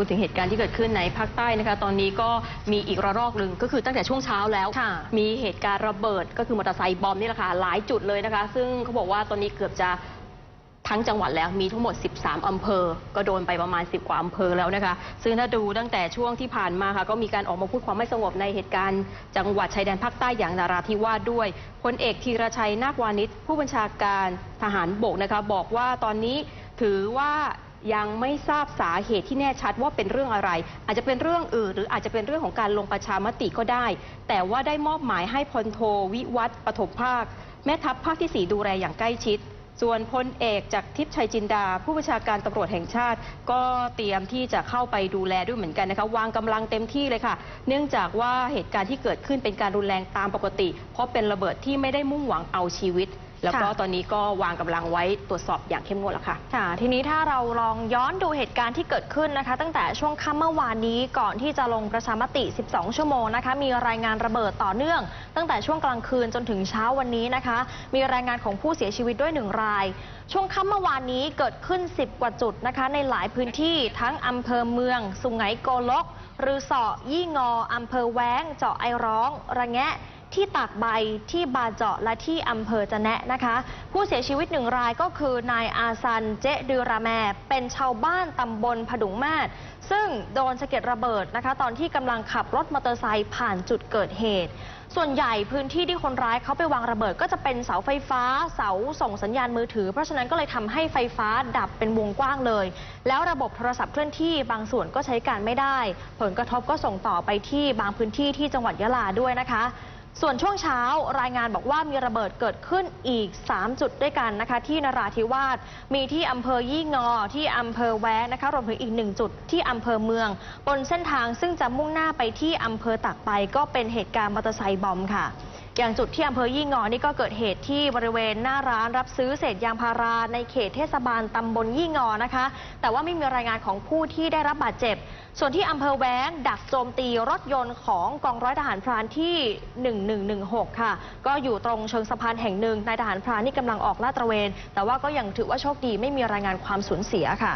พูดถึงเหตุการณ์ที่เกิดขึ้นในภาคใต้นะคะ ตอนนี้ก็มีอีกระลอกหนึ่งก็คือตั้งแต่ช่วงเช้าแล้วค่ะมีเหตุการณ์ระเบิดก็คือมอเตอร์ไซค์บอมนี่แหละค่ะหลายจุดเลยนะคะ ซึ่งเขาบอกว่าตอนนี้เกือบจะทั้งจังหวัดแล้วมีทั้งหมด 13 อำเภอ ก็โดนไปประมาณ 10 กว่าอำเภอแล้วนะคะ ซึ่งถ้าดูตั้งแต่ช่วงที่ผ่านมาค่ะ ก็มีการออกมาพูดความไม่สงบในเหตุการณ์จังหวัดชายแดนภาคใต้อย่างนาราธิวาสด้วยพลเอกธีรชัยนาควานิชผู้บัญชาการทหารบกนะคะ บอกว่าตอนนี้ถือว่า ยังไม่ทราบสาเหตุที่แน่ชัดว่าเป็นเรื่องอะไร อาจจะเป็นเรื่องอื่น หรืออาจจะเป็นเรื่องของการลงประชามติก็ได้ แต่ว่าได้มอบหมายให้พลโทวิวัฒน์ปฐมภาค แม่ทัพภาคที่ 4 ดูแลอย่างใกล้ชิด ส่วนพลเอกจากทิพย์ชัยจินดา ผู้บัญชาการตำรวจแห่งชาติ ก็เตรียมที่จะเข้าไปดูแลด้วยเหมือนกันนะคะวางกำลังเต็มที่เลยค่ะ เนื่องจากว่าเหตุการณ์ที่เกิดขึ้นเป็นการรุนแรงตามปกติ เพราะเป็นระเบิดที่ไม่ได้มุ่งหวังเอาชีวิต แล้วก็ค่ะตอนนี้ก็วางกำลังไว้ตรวจสอบอย่างเข้มงวดแล้วค่ะค่ะ ทีนี้ถ้าเราลองย้อนดูเหตุการณ์ที่เกิดขึ้นนะคะ ตั้งแต่ช่วงค่ำเมื่อวานนี้ก่อนที่จะลงประชามติ 12 ชั่วโมงนะคะ มีรายงานระเบิดต่อเนื่อง ตั้งแต่ช่วงกลางคืนจนถึงเช้าวันนี้นะคะ มีรายงานของผู้เสียชีวิตด้วยหนึ่งราย ช่วงค่ำเมื่อวานนี้เกิดขึ้น 10 กว่าจุดนะคะ ในหลายพื้นที่ทั้งอำเภอเมือง สุไหงโกลกรือเสอยี่งออำเภอแว้ง เจาะไอร้อง ระแงะ ที่ตากใบที่บาเจาะและที่อำเภอจะแนะนะคะ ผู้เสียชีวิตหนึ่งรายก็คือนายอาซันเจดือราแมเป็นชาวบ้านตำบลผดุงมาศซึ่งโดนสะเก็ดระเบิดนะคะ ตอนที่กำลังขับรถมอเตอร์ไซค์ผ่านจุดเกิดเหตุ ส่วนใหญ่พื้นที่ที่คนร้ายเขาไปวางระเบิด ก็จะเป็นเสาไฟฟ้า เสาส่งสัญญาณมือถือ เพราะฉะนั้นก็เลยทำให้ไฟฟ้าดับเป็นวงกว้างเลย แล้วระบบโทรศัพท์เคลื่อนที่บางส่วนก็ใช้การไม่ได้ ผลกระทบก็ส่งต่อไปที่บางพื้นที่ที่จังหวัดยะลาด้วยนะคะ ส่วนช่วงเช้ารายงานบอกว่ามีระเบิดเกิดขึ้นอีก 3 จุดด้วยกันนะคะ ที่นราธิวาสมีที่อำเภอยี่งอที่อำเภอแวะนะคะรวมถึงอีกหนึ่งจุดที่อำเภอเมือง บนเส้นทางซึ่งจะมุ่งหน้าไปที่อำเภอตากไปก็เป็นเหตุการณ์มอเตอร์ไซค์บอมค่ะ อย่างจุดที่อำเภอยี่งอนี่ก็เกิดเหตุที่บริเวณหน้าร้านรับซื้อเศษยางพาราในเขตเทศบาลตำบลยี่งอนะคะ แต่ว่าไม่มีรายงานของผู้ที่ได้รับบาดเจ็บ ส่วนที่อำเภอแว้งดักโจมตีรถยนต์ของกองร้อยทหารพรานที่ 1116 ค่ะ ก็อยู่ตรงเชิงสะพานแห่งหนึ่งนายทหารพรานนี่กำลังออกลาดตระเวน แต่ว่าก็ยังถือว่าโชคดีไม่มีรายงานความสูญเสียค่ะ